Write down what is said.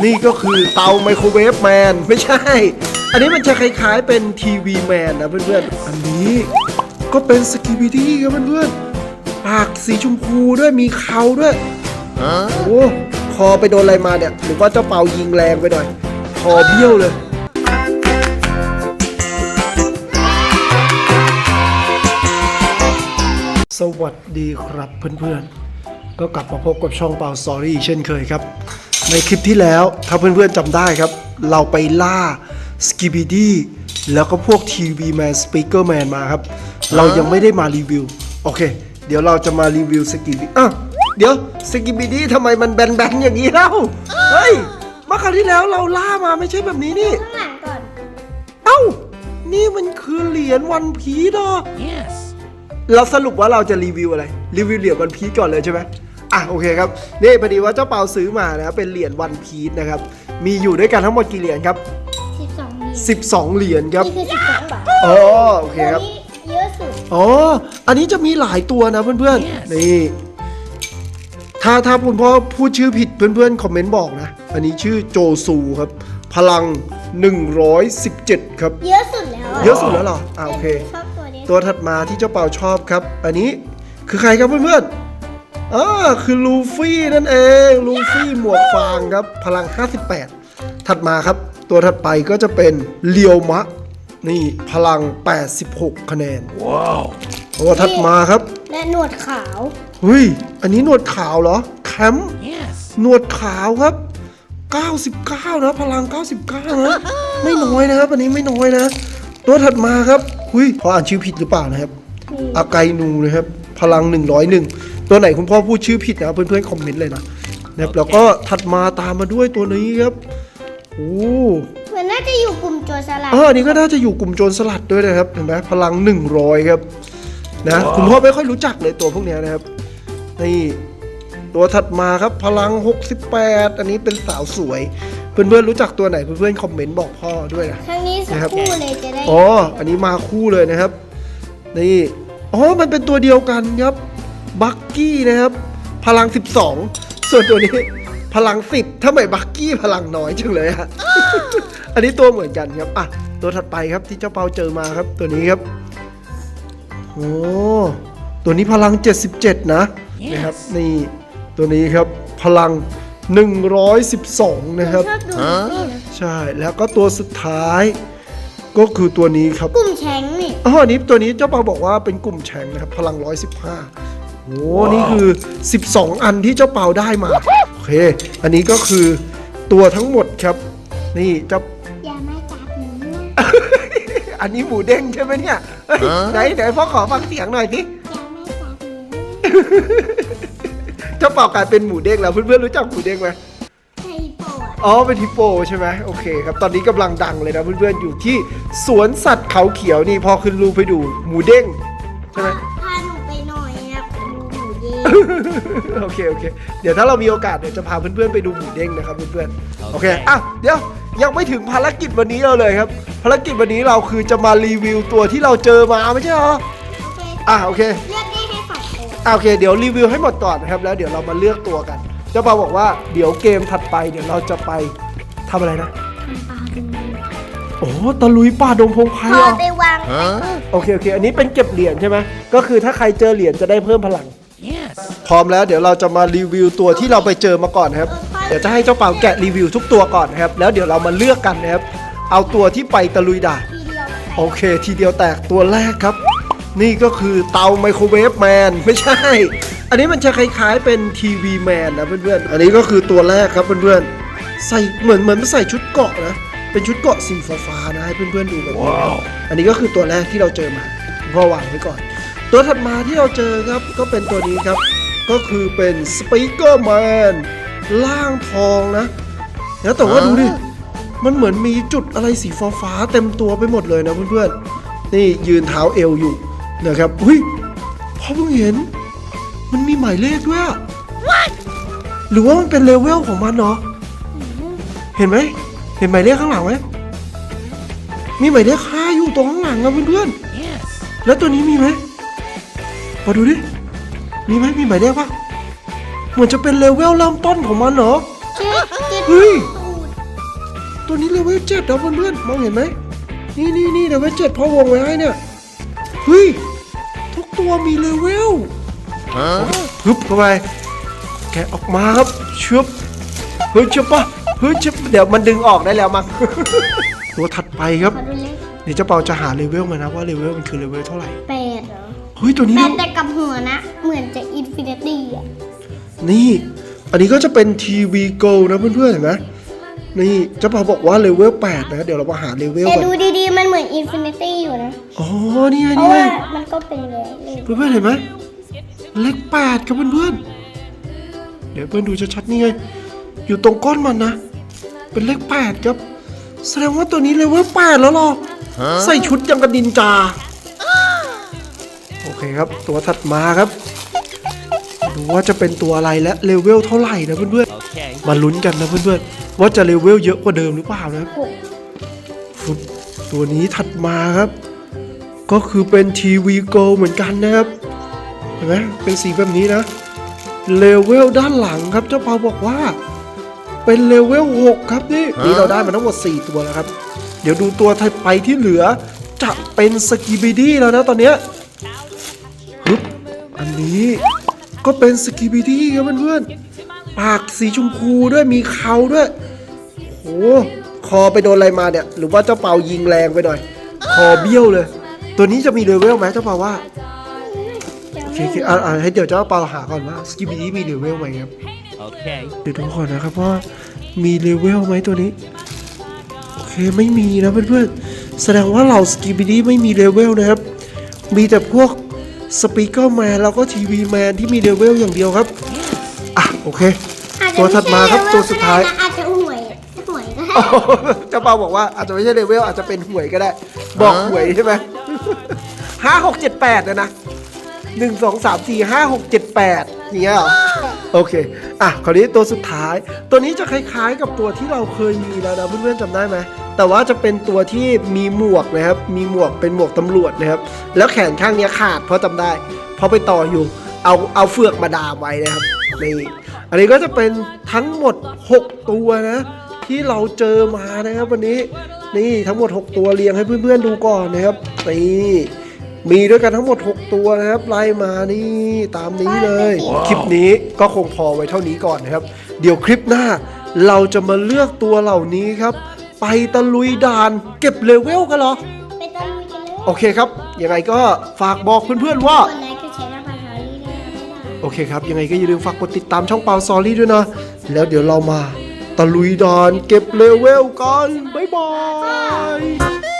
นี่ก็คือเตาไมโครเวฟแมนไม่ใช่ อันนี้มันจะคล้ายๆเป็นทีวีแมนนะเพื่อนๆ อันนี้ก็เป็นสกิบิดี้ครับเพื่อนๆ ปากสีชมพูด้วยมีเขาด้วยโอ้คอไปโดนอะไรมาเนี่ยหรือว่าเจ้าเป่ายิงแรงไปหน่อย คอเบี้ยวเลยสวัสดีครับเพื่อนๆ ก็กลับมาพบกับช่องเปาสอรี่เช่นเคยครับ ในคลิปที่แล้วถ้าเพื่อนๆจำได้ครับ เราไปล่าสกิบิดี้แล้วก็พวกทีวีแมนสปีกเกอร์แมนมาครับ เรายังไม่ได้มารีวิว โอเค เดี๋ยวเราจะมารีวิวสกิบิอ้าวเดี๋ยวสกิบิดี้ทำไมมันแบนๆอย่างนี้เล่าเฮ้ยเมื่อคราวที่แล้วเราล่ามาไม่ใช่แบบนี้นี่ข้างหลังก่อน เอ้า นี่มันคือเหรียญวันพีดอะ Yes. เราสรุปว่าเราจะรีวิวอะไร รีวิวเหรียญวันพีชก่อนเลยใช่ไหม อะโอเคครับนี่พอดีว่าเจ้าเปาซื้อมานะครับเป็นเหรียญวันพีชนะครับมีอยู่ด้วยกันทั้งหมดกี่เหรียญครับ12เหรียญ12 เหรียญครับนี่คือ12บาทอ๋อโอเคครับตัวนี้เยอะสุดอ๋อ อันนี้จะมีหลายตัวนะเพื่อนๆ นี่ ถ้าถ้าคุณพ่อพูดชื่อผิดเพื่อนๆ คอมเมนต์บอกนะ อันนี้ชื่อโจซูครับ พลัง 117 ครับ เยอะสุดแล้วเยอะสุดแล้วเหรอ อ่าโอเค ชอบตัวนี้ตัวถัดมาที่เจ้าเปาชอบครับ อันนี้คือใครครับเพื่อนๆ อ่าคือลูฟี่นั่นเอง ลูฟี่หมวกฟางครับ พลัง 58 ถัดมาครับ ตัวถัดไปก็จะเป็นเลียวมะ นี่พลัง 86 คะแนน Wow. ตัวถัดมาครับ และหนวดขาวเฮ้ย อันนี้หนวดขาวเหรอแคมป์ Yes. หนวดขาวครับ 99 นะ พลัง 99 นะ ไม่น้อยนะครับ อันนี้ไม่น้อยนะ ตัวถัดมาครับ หุยพออ่านชื่อผิดหรือเปล่านะครับ อาไกนูนะครับ พลัง 101 ตัวไหนคุณพ่อพูดชื่อผิดนะเพื่อนๆคอมเมนต์เลยนะนะครับแล้วก็ถัดมาตามมาด้วยตัวนี้ครับโอ้มันน่าจะอยู่กลุ่มโจรสลัด เอออันนี้ก็น่าจะอยู่กลุ่มโจรสลัดด้วยนะครับเห็นไหมพลัง 100 ครับนะคุณพ่อไม่ค่อยรู้จักเลยตัวพวกเนี้ยนะครับนี่ตัวถัดมาครับพลัง 68 อันนี้เป็นสาวสวย เพื่อนๆรู้จักตัวไหนเพื่อนๆคอมเมนต์บอกพ่อด้วยนะ ครั้งนี้สักนะครับ คู่เลยจะได้อ๋ออันนี้มาคู่เลยนะครับ นี่อ๋อมันเป็นตัวเดียวกันครับ บักกี้นะครับ พลัง 12 ส่วนตัวนี้พลัง 10ทำไมบักกี้พลังน้อยจังเลยอะอันนี้ตัวเหมือนกันครับ อะ ตัวถัดไปครับที่เจ้าเปาเจอมาครับ ตัวนี้ครับ โอ้ ตัวนี้พลัง 77 นะนะครับ นี่ตัวนี้ครับพลัง 112 นะครับชอบดูนี่นะใช่ แล้วก็ตัวสุดท้าย ก็คือตัวนี้ครับ กลุ่มแชงนี่ อ๋ออันนี้ตัวนี้เจ้าเปาบอกว่าเป็นกลุ่มแชงนะครับ พลัง 115 โอ้นี่คือ 12 อันที่เจ้าเปาได้มา โอเค อันนี้ก็คือตัวทั้งหมดครับ นี่เจ้าอย่ามาจับหนูนะอันนี้หมูเด้งใช่ไหมเนี่ยเฮ้ยไหนไหนพ่อขอฟังเสียงหน่อยสิอย่ามาจับหนูนะเจ้าเปากลายเป็นหมูเด้งแล้วเพื่อนๆรู้จักหมูเด้งไหมไทยโปะอ๋อเป็นฮิปโปใช่ไหมโอเคครับตอนนี้กำลังดังเลยนะเพื่อนๆอยู่ที่สวนสัตว์เขาเขียวนี่พอขึ้นรูปไปดูหมูเด้งใช่ไหม โอเคโอเค เดี๋ยวถ้าเรามีโอกาสเดี๋ยวจะพาเพื่อนๆไปดูหมูเด้งนะครับเพื่อนๆโอเคอะเดี๋ยวยังไม่ถึงภารกิจวันนี้เราเลยครับ ภารกิจวันนี้เราคือจะมารีวิวตัวที่เราเจอมาไม่ใช่เหรอโอเคอะโอเคเลือกได้แค่สองตัวอะโอเค เดี๋ยวรีวิวให้หมดก่อนนะครับแล้วเดี๋ยวเรามาเลือกตัวกันเจ้าปาบอกว่าเดี๋ยวเกมถัดไปเดี๋ยวเราจะไปทำอะไรนะปลาดูโอ้ตะลุยป่าดงพงไพรพอเหรอไปวาง Huh? โอเคโอเค อันนี้เป็นเก็บเหรียญใช่ไหมก็คือถ้าใครเจอเหรียญจะได้เพิ่มพลัง Yes. พร้อมแล้วเดี๋ยวเราจะมารีวิวตัวที่เราไปเจอมาก่อนนะครับ เดี๋ยวจะให้เจ้าเป่าแกะรีวิวทุกตัวก่อนนะครับ แล้วเดี๋ยวเรามาเลือกกันนะครับ เอาตัวที่ไปตะลุยด่านทีเดียวโอเค ทีเดียวแตกตัวแรกครับ นี่ก็คือเตาไมโครเวฟแมนไม่ใช่ อันนี้มันจะคล้ายๆเป็นทีวีแมนนะเพื่อนๆ อันนี้ก็คือตัวแรกครับเพื่อนๆ ใส่เหมือนเหมือนใส่ชุดเกราะนะ เป็นชุดเกราะสีฟ้าๆนะให้เพื่อนๆดูแบบนี้ครับว้าวอันนี้ก็คือตัวแรกที่เราเจอมาพ่อวางไว้ก่อน ตัวถัดมาที่เราเจอครับก็เป็นตัวนี้ครับ ก็คือเป็นสปีกเกอร์แมนล่างทองนะแล้วแต่ว่าดูดิ มันเหมือนมีจุดอะไรสีฟ้าฟ้าๆเต็มตัวไปหมดเลยนะเพื่อนๆ นี่ยืนเท้าเอวอยู่นะครับหุ้ยพอเพิ่งเห็น มันมีหมายเลขด้วยอะหรือว่ามันเป็นเลเวลของมันเนาะเห็นไหมเห็นหมายเลขข้างหลังไหมมีหมายเลขห้าอยู่ตรงข้างหลังอะเพื่อน Yes. ๆแล้วตัวนี้มีไหมมาดูดิ มีไหมมีหมายเลขปะเหมือนจะเป็นเลเวลเริ่มต้นของมันเหรอเจ็ดเจ็ดเฮ้ยโอ้ตัวนี้เลเวลเจ็ดนะเพื่อนๆมองเห็นไหมนี่นี่นี่เลเวลเจ็ดพ่อวงไว้ให้เนี่ยเฮ้ยทุกตัวมีเลเวลฮึบเข้าไปแกะออกมาครับชึบเฮ้ยชึบปะเฮ้ยชึบเดี๋ยวมันดึงออกได้แล้วมั้งตัวถัดไปครับขอดูเลขเดี๋ยวเจ้าเปาจะหาเลเวลมานะว่าเลเวลมันคือเลเวลเท่าไหร่แปดเหรอเฮ้ยตัวนี้แปเลดแต่กับหัวนะ เหมือนจะอินฟินิตี้อะนี่ อันนี้ก็จะเป็นทีวีโกนะเพื่อนๆเห็นไหมนี่เจ้าเปาบอกว่าเลเวล8นะ เดี๋ยวเรามาหาเลเวลแต่กันดูดีๆ มันเหมือนอินฟินิตี้อยู่นะ อ๋อ นี่ไงเพนี่ราะไงว่ามันก็เป็นเลขเลขเพื่อนๆเห็นไหมเลข8ครับเพื่อนๆเดี๋ยวเพื่อนดูชัดๆนี่ไง อยู่ตรงก้นมันนะ เป็นเลข8ครับ แสดงว่าตัวนี้เลเวล8แล้วเหรอ ใส่ชุดยังกับดินจาโอ เคครับ ตัวถัดมาครับ ดูว่าจะเป็นตัวอะไรและเลเวลเท่าไหร่นะเพื่อนๆมาลุ้นกันนะเพื่อนๆว่าจะเลเวลเยอะกว่าเดิมหรือเปล่านะครับหกฟึบตัวนี้ถัดมาครับ ก็คือเป็นทีวีโกเหมือนกันนะครับเห็นไหมเป็นสีแบบนี้นะเลเวลด้านหลังครับ เจ้าเปาบอกว่า เป็นเลเวล6ครับนี่นี่เราได้มาทั้งหมด 4 ตัวแล้วครับ เดี๋ยวดูตัวถัดไปที่เหลือจะเป็นสกีบิดี้แล้วนะตอนเนี้ยฮึบอั นนี้ ก็เป็นสกีบิดี้ครับเพื่อนๆ ปากสีชมพูด้วยมีเขาด้วยโอ้คอไปโดนอะไรมาเนี่ย หรือว่าเจ้าเปายิงแรงไปหน่อย คอเบี้ยวเลย ตัวนี้จะมีเลเวลไหมเจ้าเปาว่าจะโอเคไม่โอเคอ่าอ่าให้เดี๋ยวเจ้าเปาหาก่อนว่าสกิบิดี้มีเลเวลไหมครับ Okay. เดี๋ยวดูก่อนนะครับว่ามีเลเวลไหมตัวนี้โอเคไม่มีนะเพื่อนๆแสดงว่าเหล่าสกิบิดี้ไม่มีเลเวลนะครับ มีแต่พวก สปีกเกอร์แมนแล้วก็ทีวีแมนที่มีเลเวลอย่างเดียวครับ อะ โอเค อาจจะตัวถัดมาครับไใช่ตัวสุดท้ายเลเวลก็ไนะอาจจะหวยหวยก็ได้อ๋อเจ้าเปาบอกว่าอาจจะไม่ใช่เลเวลอาจจะเป็นหวยก็ได้ บอกหวยใช่ไหม ห้าหกเจ็ดแปดนะนะหนึ่งสองสามสี่ห้าหกเจ็ดแปดเงี้ยเหรอโอเค อะคราวนี้ตัวสุดท้าย ตัวนี้จะคล้ายๆกับตัวที่เราเคยมีแล้วนะเพื่อนๆจำได้ไหม แต่ว่าจะเป็นตัวที่มีหมวกนะครับ มีหมวกเป็นหมวกตำรวจนะครับ แล้วแขนข้างเนี้ยขาดเพราะจำได้ เพราะไปต่ออยู่ เอาเอาเฟือกมาดามไว้นะครับนี่อันนี้ก็จะเป็นทั้งหมด 6 ตัวนะ ที่เราเจอมานะครับวันนี้นี่ทั้งหมด 6 ตัวเรียงให้เพื่อนๆดูก่อนนะครับนี่มีด้วยกันทั้งหมด 6 ตัวนะครับ ไล่มานี่ตามนี้เลย คลิปนี้ก็คงพอไว้เท่านี้ก่อนนะครับ เดี๋ยวคลิปหน้าเราจะมาเลือกตัวเหล่านี้ครับ ไปตะลุยด่าน เก็บเลเวลกันเหรอ ไปตะลุยกันเลยโอเคครับ ยังไงก็ฝากบอกเพื่อนๆว่า คนไหนก็ใช้หน้าพาราลีด้วยนะบ๊ายบาย โอเคครับ ยังไงก็อย่าลืมฝากกดติดตามช่องเปาซอรี่ด้วยนะ แล้วเดี๋ยวเรามาตะลุยดานเก็บเลเวลกัน บ๊ายบาย